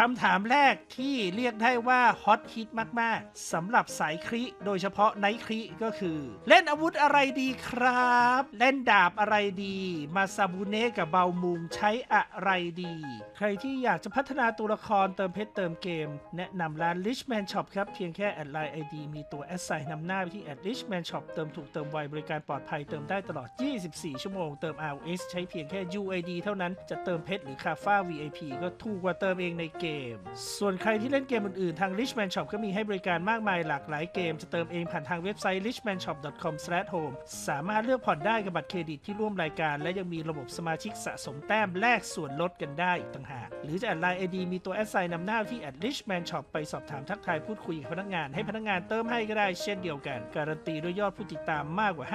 คำถามแรกที่เรียกได้ว่าฮอตฮิตมาก ๆสำหรับสายคริโดยเฉพาะไนคริก็คือ เล่นอาวุธอะไรดีครับ เล่นดาบอะไรดี มาซาบุเนะกับเบามุงใช้อะไรดี ใครที่อยากจะพัฒนาตัวละครเติมเพชรเติมเกม แนะนำร้าน Richman Shop ครับ เพียงแค่แอดไลน์ ID มีตัวแอดไซน์นำหน้าไปที่แอด Richman Shop เติมถูกเติมไวบริการปลอดภัยเติมได้ตลอด 24 ชั่วโมงเติม RS ใช้เพียงแค่ UID เท่านั้นจะเติมเพชรหรือคาฟ้า VIP ก็ถูกกว่าเติมเองในเกม ส่วนใครที่เล่นเกมอื่นๆ ทาง Richman Shop ก็มีให้บริการมากมายหลากหลายเกม จะเติมเองผ่านทางเว็บไซต์ richmanshop.com/home สามารถเลือกผ่อนได้กับบัตรเครดิตที่ร่วมรายการ และยังมีระบบสมาชิกสะสมแต้มแลกส่วนลดกันได้อีกต่างหาก หรือจะแอดไลน์ ID มีตัวแอดไซน์นำหน้าที่ richman shop ไปสอบถามทักทายพูดคุยกับพนักงาน ให้พนักงานเติมให้ก็ได้เช่นเดียวกัน การันตีด้วยยอดผู้ติดตามมากกว่า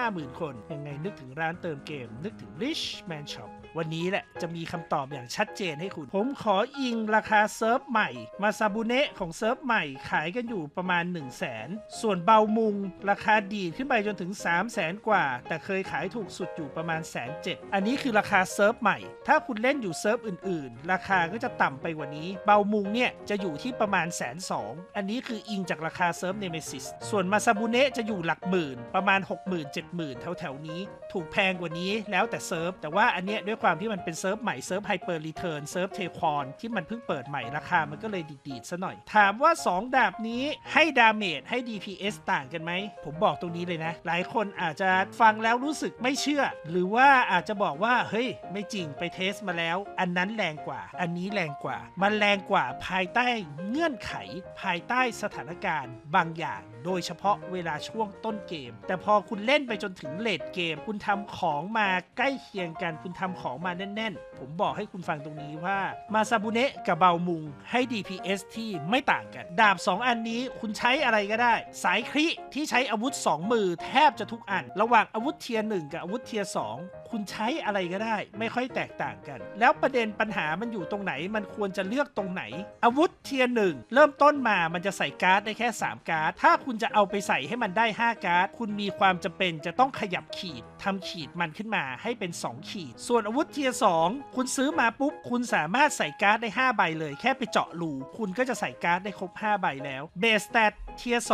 550,000 คน ยังไงนึกถึงร้านเติมเกม นึกถึง richman shop วันนี้แหละจะมีคำตอบอย่างชัดเจนให้คุณ ผมขออิงราคาเซิร์ฟใหม่ มาซาบุเนะของเซิร์ฟใหม่ขายกันอยู่ประมาณ 1 0 0 0 0แสนส่วนเบามุง ราคาดีขึ้นไปจนถึง 3 0 0แสนกว่า แต่เคยขายถูกสุดอยู่ประมาณแสนเจ็ดอันนี้คือราคาเซิร์ฟใหม่ ถ้าคุณเล่นอยู่เซิร์ฟอื่นๆ ราคาก็จะต่ำไปกว่านี้ เบามุงเนี่ยจะอยู่ที่ประมาณแสนสองอันนี้คืออิงจากราคาเซิร์ฟเนเมซิสส่วนมาซาบุเนะจะอยู่หลักหมื่นประมาณ 60,000 70,000แถวๆนี้ ถูกแพงกว่านี้แล้วแต่เซิร์ฟแต่ว่าอันเนี้ยด้วยความที่มันเป็นเซิร์ฟใหม่เซิร์ฟไฮเปอร์รีเทิร์นเซิร์ฟเทคอนที่มันเพิ่งเปิดใหม่ราคามันก็เลยดีดๆซะหน่อย ถามว่า 2 ดาบนี้ให้ดาเมจให้ DPS ต่างกันไหม ผมบอกตรงนี้เลยนะ หลายคนอาจจะฟังแล้วรู้สึกไม่เชื่อ หรือว่าอาจจะบอกว่า เฮ้ย ไม่จริงไปเทสมาแล้ว อันนั้นแรงกว่า อันนี้แรงกว่า มันแรงกว่าภายใต้เงื่อนไข ภายใต้สถานการณ์บางอย่าง โดยเฉพาะเวลาช่วงต้นเกม แต่พอคุณเล่นไปจนถึงเลดเกม คุณทำของมาใกล้เคียงกันคุณทำของมาแน่น ๆ ผมบอกให้คุณฟังตรงนี้ว่ามาซาบุเนะกับเบามุงให้ DPS ที่ไม่ต่างกัน ดาบ 2 อันนี้คุณใช้อะไรก็ได้ สายคริที่ใช้อาวุธ 2 มือแทบจะทุกอัน ระหว่างอาวุธเทียร์หนึ่งกับอาวุธเทียร์สองคุณใช้อะไรก็ได้ ไม่ค่อยแตกต่างกัน แล้วประเด็นปัญหามันอยู่ตรงไหน มันควรจะเลือกตรงไหน อาวุธเทียร์หนึ่งเริ่มต้นมามันจะใส่การ์ดได้แค่ 3 การ์ด ถ้าคุณจะเอาไปใส่ให้มันได้ 5 การ์ด คุณมีความจำเป็นจะต้องขยับขีดทำขีดมันขึ้นมาให้เป็น 2 ขีด ส่วนอาวุธเทียร์สองคุณซื้อมาปุ๊บ คุณสามารถใส่การ์ดได้ 5 ใบเลย แค่ไปเจาะรูคุณก็จะใส่การ์ดได้ครบ 5 ใบแล้วเบสแตท เทียร์ส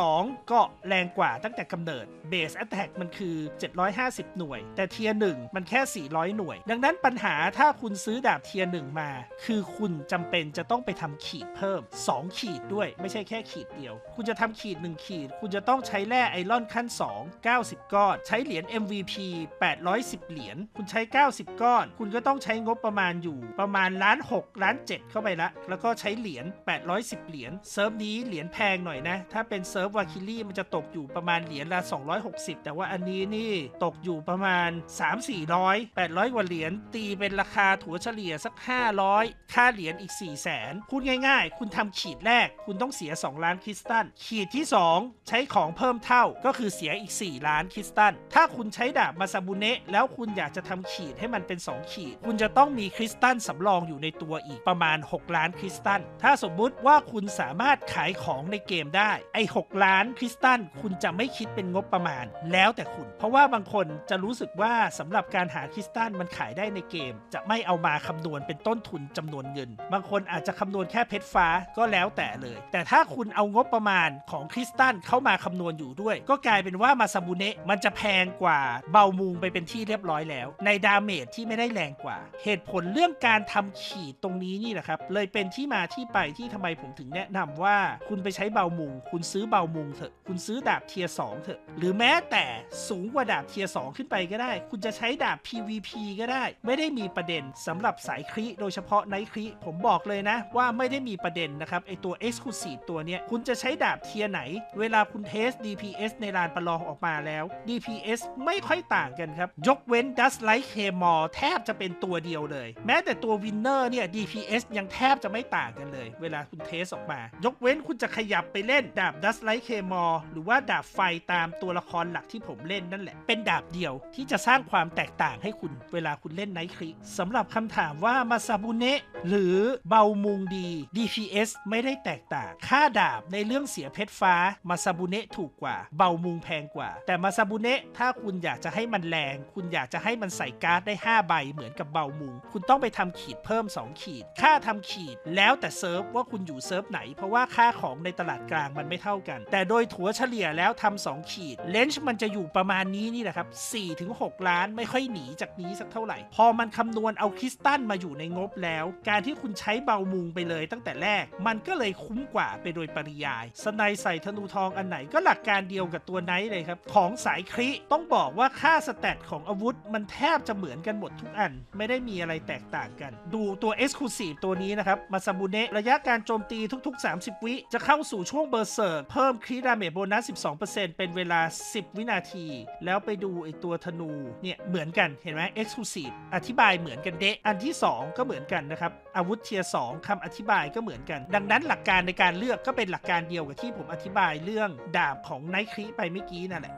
ก็แรงกว่าตั้งแต่กำเนิดเบสแอตแทกมันคือ 750 หน่วย แต่เทียร์หนึ่งมันแค่ 400 หน่วย ดังนั้นปัญหาถ้าคุณซื้อดาบเทียร์หนึ่งมา คือคุณจำเป็นจะต้องไปทำขีดเพิ่ม 2 ขีดด้วยไม่ใช่แค่ขีดเดียว คุณจะทำขีด 1 ขีด คุณจะต้องใช้แร่ไอรอนขั้น 2 90 ก้อน ใช้เหรียญ MVP 810 เหรียญคุณใช้ 90 ก้อน คุณก็ต้องใช้งบประมาณอยู่ประมาณล้าน6ล้าน7เข้าไปละแล้วก็ใช้เหรียญ810 เหรียญเซิร์ฟนี้เหรียญแพงหน่อยนะถ้าเป็นเซิร์ฟวาคิลี่มันจะตกอยู่ประมาณเหรียญละ 260 แต่ว่าอันนี้นี่ตกอยู่ประมาณ 3-400 800 กว่าเหรียญตีเป็นราคาถัวเฉลี่ยสัก 500 ค่าเหรียญอีก 4 0 0แสนพูดง่ายๆ คุณทำขีดแรก คุณต้องเสีย 2 ล้านคริสตัลขีดที่ 2 ใช้ของเพิ่มเท่าก็คือเสียอีก 4 ล้านคริสตัลถ้าคุณใช้ดาบมาซาบุเนะแล้วคุณอยากจะทำขีดให้มันเป็น 2 ขีด คุณจะต้องมีคริสตัลสำรองอยู่ในตัวอีกประมาณ 6 ล้านคริสตัลถ้าสมมุติว่าคุณสามารถขายของในเกมได้ไอ6 ล้านคริสตัลคุณจะไม่คิดเป็นงบประมาณ แล้วแต่คุณ เพราะว่าบางคนจะรู้สึกว่าสำหรับการหาคริสตัลมันขายได้ในเกม จะไม่เอามาคำนวณเป็นต้นทุนจำนวนเงิน บางคนอาจจะคำนวณแค่เพชรฟ้าก็แล้วแต่เลย แต่ถ้าคุณเอางบประมาณของคริสตัลเข้ามาคำนวณอยู่ด้วย ก็กลายเป็นว่ามาซาบุเนะมันจะแพงกว่าเบามุงไปเป็นที่เรียบร้อยแล้ว ในดาเมจที่ไม่ได้แรงกว่า เหตุผลเรื่องการทำขีดตรงนี้นี่แหละครับเลยเป็นที่มาที่ไปที่ทำไมผมถึงแนะนำว่าคุณไปใช้เบามุงคุณซื้อเบามุงเถอะ คุณซื้อดาบเทียร์สองเถอะ หรือแม้แต่สูงกว่าดาบเทียร์สองขึ้นไปก็ได้ คุณจะใช้ดาบ PVP ก็ได้ ไม่ได้มีประเด็นสำหรับสายคริโดยเฉพาะไนคริผมบอกเลยนะ ว่าไม่ได้มีประเด็นนะครับไอตัว Exclusive ตัวเนี้ยคุณจะใช้ดาบเทียร์ไหน เวลาคุณเทส DPS ในลานประลองออกมาแล้ว DPS ไม่ค่อยต่างกันครับ ยกเว้น Dust Light k m o r แทบจะเป็นตัวเดียวเลย แม้แต่ตัว Winner เนี่ย DPS ยังแทบจะไม่ต่างกันเลย เวลาคุณเทสออกมา ยกเว้นคุณจะขยับไปเล่นดาบบดัสไลท์เคมอหรือว่าดาบไฟตามตัวละครหลักที่ผมเล่นนั่นแหละ เป็นดาบเดียวที่จะสร้างความแตกต่างให้คุณเวลาคุณเล่นไนท์คลิกสำหรับคำถามว่ามาซาบุเนะหรือเบามุงดี DPS ไม่ได้แตกต่าง ค่าดาบในเรื่องเสียเพชรฟ้ามาซาบุเนะถูกกว่า เบามุงแพงกว่า แต่มาซาบุเนะถ้าคุณอยากจะให้มันแรง คุณอยากจะให้มันใส่การ์ดได้ 5 ใบเหมือนกับเบามุง คุณต้องไปทำขีดเพิ่ม 2 ขีด ค่าทำขีดแล้วแต่เซิร์ฟว่าคุณอยู่เซิร์ฟไหน เพราะว่าค่าของในตลาดกลางมันไม่เท่ากัน แต่โดยถัวเฉลี่ยแล้วทำ2ขีดเลนส์มันจะอยู่ประมาณนี้นี่แหละครับ4-6ล้านไม่ค่อยหนีจากนี้สักเท่าไหร่ พอมันคำนวณเอาคริสตัลมาอยู่ในงบแล้ว การที่คุณใช้เบามุงไปเลยตั้งแต่แรก มันก็เลยคุ้มกว่าไปโดยปริยาย สไนด์ใส่ธนูทองอันไหนก็หลักการเดียวกับตัวไนท์เลยครับ ของสายคริต้องบอกว่าค่าสแตทของอาวุธ มันแทบจะเหมือนกันหมดทุกอัน ไม่ได้มีอะไรแตกต่างกัน ดูตัว Exclusive ตัวนี้นะครับมาซาบุเนะระยะการโจมตีทุก ๆ 30 วิจะเข้าสู่ช่วงเบอร์เซิร์เพิ่มคริดาเมจโบนัส 12%เป็นเวลา 10 วินาที แล้วไปดูไอตัวธนู เนี่ย เหมือนกันเห็นไหม Exclusive อธิบายเหมือนกันเดะอันที่ 2 ก็เหมือนกันนะครับ อาวุธเทียร์2คำอธิบายก็เหมือนกัน ดังนั้นหลักการในการเลือกก็เป็นหลักการเดียวกับที่ผมอธิบายเรื่องดาบของไนท์ครีไปเมื่อกี้นั่นแหละ